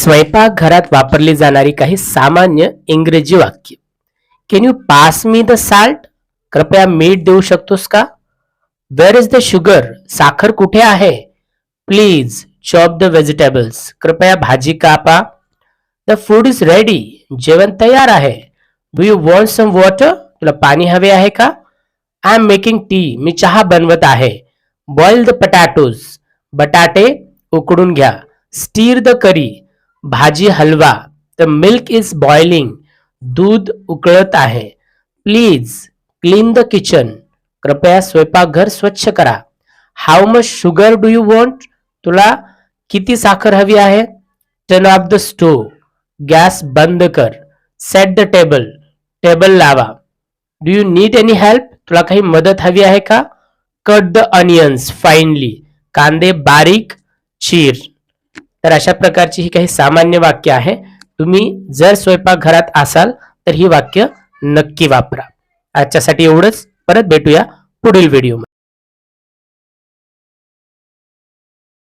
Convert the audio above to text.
स्वयंपाकघरात वापरली जाणारी काही सामान्य इंग्रजी वाक्य. Can you pass me the salt कृपया मीठ देऊ शकतोस का? वेअर इज़ द शुगर साखर कुठे आहे? प्लीज़ चॉप द व्हेजिटेबल्स कृपया भाजी कापा. द फ़ूड इज़ रेडी जेवण तयार आहे. Do you want some water तुला पाणी हवे आहे का? आय एम मेकिंग टी मी चहा बनवत आहे. बॉईल द पटॅटोज बटाटे उकडून घ्या. स्टीर द करी भाजी, हलवा द मिल्क इज़ बॉइलिंग दूध उकळत आहे. प्लीज़ क्लीन द किचन कृपया स्वयंपाकघर स्वच्छ करा. How much sugar do you want तुला किती साखर हवी आहे? Turn off the stove gas बंद कर. Set the table table lava. Do you need any help तुला काही मदत हवी आहे का? कट द अनियन्स फाईनली कांदे बारीक, चीर. तर अशा प्रकारची ही काही सामान्य वाक्य आहे. तुम्ही जर स्वयंपाकघरात असाल तर ही वाक्य नक्की वापरा. आजच्यासाठी एवढंच. परत भेटूया पुढील व्हिडिओ